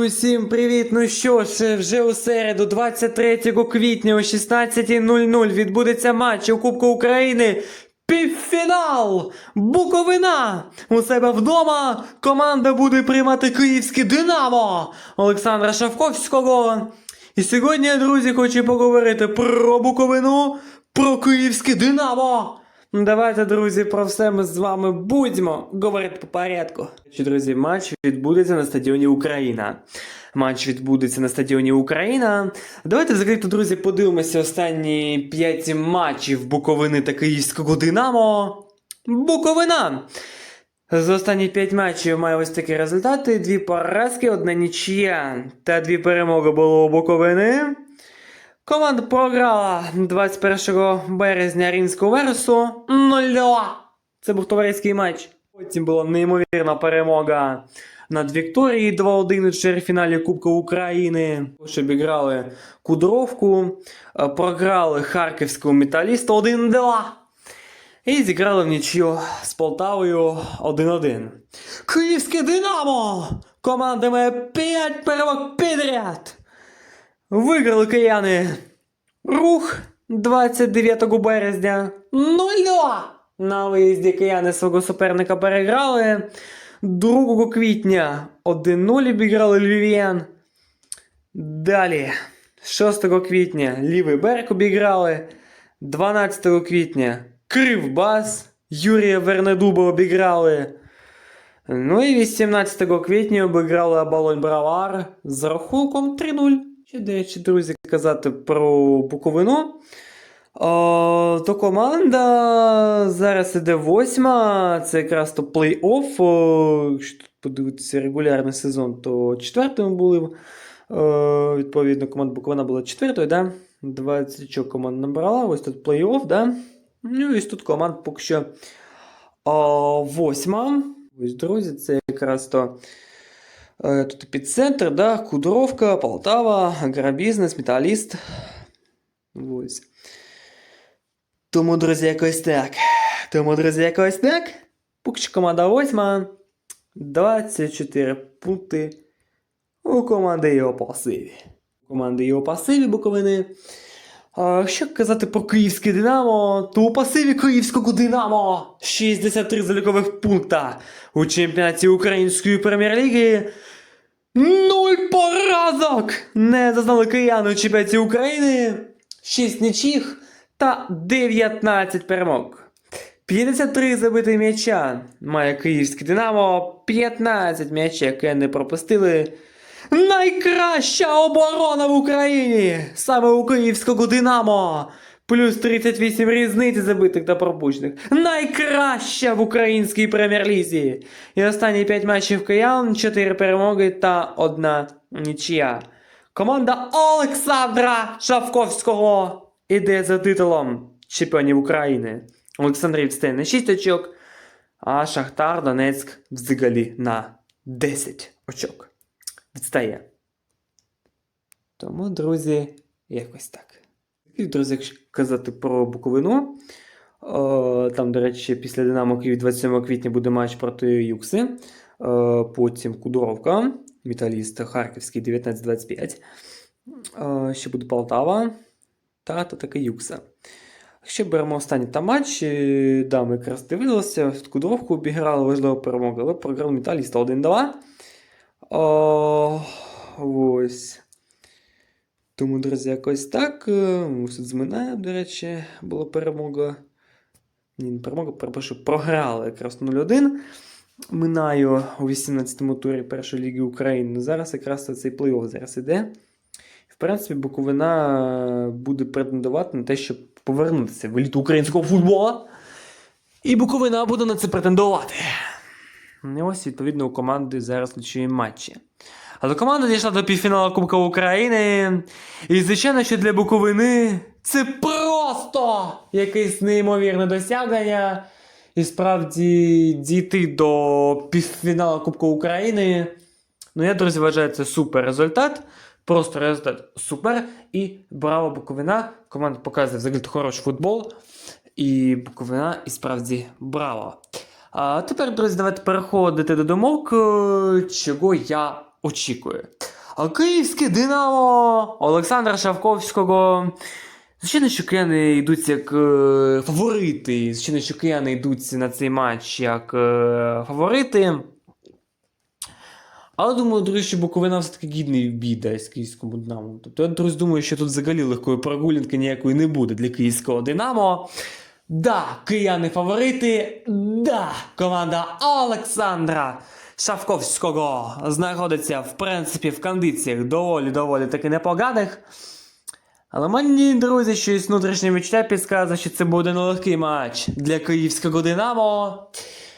усім привіт! Ну що ж, вже у середу, 23 квітня о 16.00 відбудеться матч у Кубку України. Півфінал! Буковина! У себе вдома команда буде приймати київське Динамо Олександра Шавковського. І сьогодні, друзі, хочу поговорити про Буковину, про київське Динамо. Давайте, друзі, про все ми з вами будемо говорити по порядку. Друзі, матч відбудеться на стадіоні Україна. Матч відбудеться на стадіоні Україна. Давайте взагалі, друзі, подивимося останні 5 матчів Буковини та Київського Динамо. Буковина! За останні 5 матчів має ось такі результати: дві поразки, одна нічия та дві перемоги було у Буковини. Команда програла 21 березня Рінську Версу 0-2. Це був товариський матч. Потім була неймовірна перемога над Вікторією 2-1 у чвертьфіналі Кубка України. Також обіграли Кудровку, е, програли Харківського металіста 1-2. І зіграли в нічю з Полтавою 1-1. Київське Динамо! Команда має 5 перемог підряд. Виграли кияни рух 29 березня 0-2. На виїзді кияни свого суперника переграли. 2 квітня 1-0 обіграли львів'ян. Далі, 6 квітня лівий берег обіграли. 12 квітня Кривбас Юрія Вернедуба обіграли. Ну і 18 квітня обіграли Абалонь Бравар з рахунком 3-0. Ще, до речі, друзі, казати про Буковину. О, то команда зараз іде восьма. Це якраз то плей-офф. Якщо тут подивитися регулярний сезон, то четвертими були. О, відповідно, команда Буковина була четвертою, да? 20 що команд набрала. Ось тут плей-офф, да? Ну і тут команд поки що о, восьма. Ось, друзі, це якраз то. Е, Тут епіцентр, да, Кудровка, Полтава, Агробізнес, Металіст. Ось. Тому, друзі, якось так. Тому, друзі, якось так. Поки команда восьма. 24 пункти у команди його пасиві. У команди його пасиві Буковини. Що казати про київське Динамо, то у пасиві київського Динамо 63 залікових пункта у чемпіонаті Української прем'єр-ліги. Нуль поразок! Не зазнали кияни у чемпіонаті України. 6 нічих та 19 перемог. 53 забити м'яча має київське Динамо, 15 м'ячів, яке не пропустили. Найкраща оборона в Україні! Саме у київського Динамо! Плюс 38 різниці забитих та пропущених. Найкраща в українській прем'єр-лізі. І останні 5 матчів киян, 4 перемоги та 1 нічия. Команда Олександра Шавковського іде за титулом чемпіонів України. Олександр відстає на 6 очок, а Шахтар Донецьк взагалі на 10 очок. Відстає. Тому, друзі, якось так. І, друзі, якщо казати про Буковину, о, там, до речі, після Динамо Київ 27 квітня буде матч проти Юкси. О, потім Кудровка, Металіст Харківський 19-25. О, ще буде Полтава та, та таки Юкса. Якщо беремо останній там матч, да, ми якраз дивилися, Кудровку обіграли, важлива перемога, але програли Металіста 1-2. О, ось. Тому, друзі, якось так. Е, Тут зминає, до речі, була перемога. Ні, не перемога, перепрошую, програли якраз 0-1. Минаю у 18-му турі першої ліги України. Зараз якраз цей плей-офф зараз іде. В принципі, Буковина буде претендувати на те, щоб повернутися в еліту українського футболу. І Буковина буде на це претендувати. І ось, відповідно, у команди зараз ключові матчі. Але команда дійшла до півфіналу Кубка України. І, звичайно, що для Буковини це просто якесь неймовірне досягнення. І справді дійти до півфіналу Кубка України. Ну, я, друзі, вважаю, це супер результат. Просто результат супер. І браво Буковина. Команда показує взагалі хороший футбол. І Буковина і справді браво. А тепер, друзі, давайте переходити до думок, е, чого я очікує. А київське Динамо Олександра Шавковського. Звичайно, що кияни йдуть як е, фаворити. Звичайно, що кияни йдуть на цей матч як е, фаворити. Але думаю, друзі, що Буковина все-таки гідний бій дасть київському Динамо. Тобто я, друзі, думаю, що тут взагалі легкої прогулянки ніякої не буде для київського Динамо. Да, кияни фаворити. Да, команда Олександра Шавковського знаходиться, в принципі, в кондиціях доволі-доволі таки непоганих. Але мені, друзі, щось внутрішнє відчуття підказує, що це буде нелегкий матч для київського Динамо.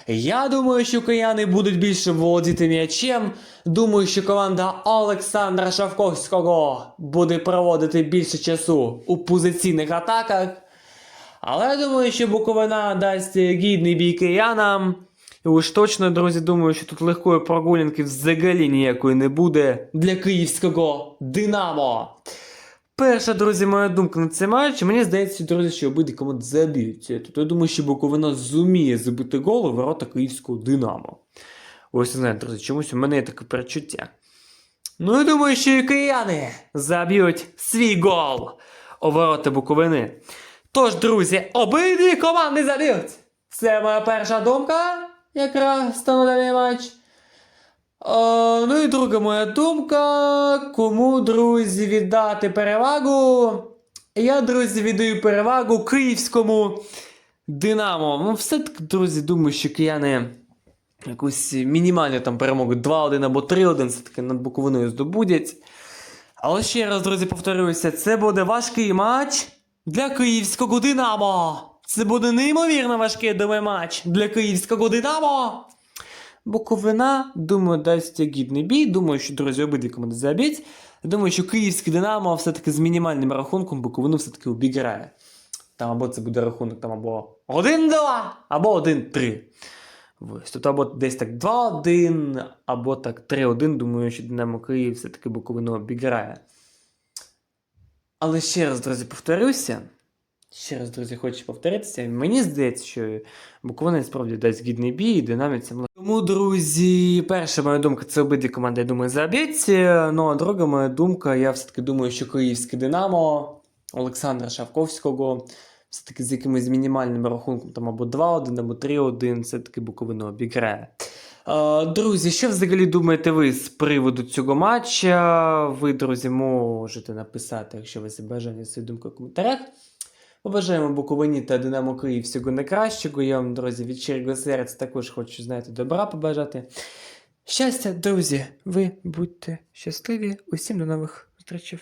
Я думаю, що кияни будуть більше володіти м'ячем. Думаю, що команда Олександра Шавковського буде проводити більше часу у позиційних атаках. Але я думаю, що Буковина дасть гідний бій киянам. І уж точно, друзі, думаю, що тут легкої прогулянки взагалі ніякої не буде для київського Динамо. Перша, друзі, моя думка на цей матч. Мені здається, друзі, що обидві команди заб'ються. Тобто я думаю, що Буковина зуміє забити гол у ворота київського Динамо. Ось не знаю, друзі, чомусь у мене є таке перечуття. Ну і думаю, що і кияни заб'ють свій гол у ворота Буковини. Тож, друзі, обидві команди заб'ють. Це моя перша думка, якраз даний матч. О, ну і друга моя думка. Кому, друзі, віддати перевагу? Я, друзі, віддаю перевагу київському Динамо. Ну, все-таки, друзі, думаю, що кияни якусь мінімальну там перемогу 2-1 або 3-1 все-таки над Буковиною здобудять. Але ще раз, друзі, повторюся, це буде важкий матч для київського Динамо. Це буде неймовірно важкий думаю, матч для київського Динамо. Буковина, думаю, дасть гідний бій. Думаю, що, друзі, обидві команди заб'ють. Думаю, що київський Динамо все-таки з мінімальним рахунком Буковину все-таки обіграє. Там або це буде рахунок там або 1-2, або 1-3. Ось. Тут або десь так 2-1, або так 3-1. Думаю, що Динамо Київ все-таки Буковину обіграє. Але ще раз, друзі, повторюся. Ще раз, друзі, хочу повторитися. Мені здається, що Буковина справді дасть гідний бій, і динаміці. Тому, друзі, перша моя думка це обидві команди, я думаю, заб'ють. Ну а друга моя думка, я все-таки думаю, що київське Динамо Олександра Шавковського, все-таки з якимось мінімальним рахунком, там або 2-1, або 3-1, все-таки Буковину обіграє. Е, Друзі, що взагалі думаєте ви з приводу цього матча? Ви, друзі, можете написати, якщо ви бажання свою думку в коментарях. Побажаємо Буковині та Динамо Київ всього найкращого. Я вам, друзі, від щирого серця також хочу, знаєте, добра побажати. Щастя, друзі, ви будьте щасливі. Усім до нових зустрічей.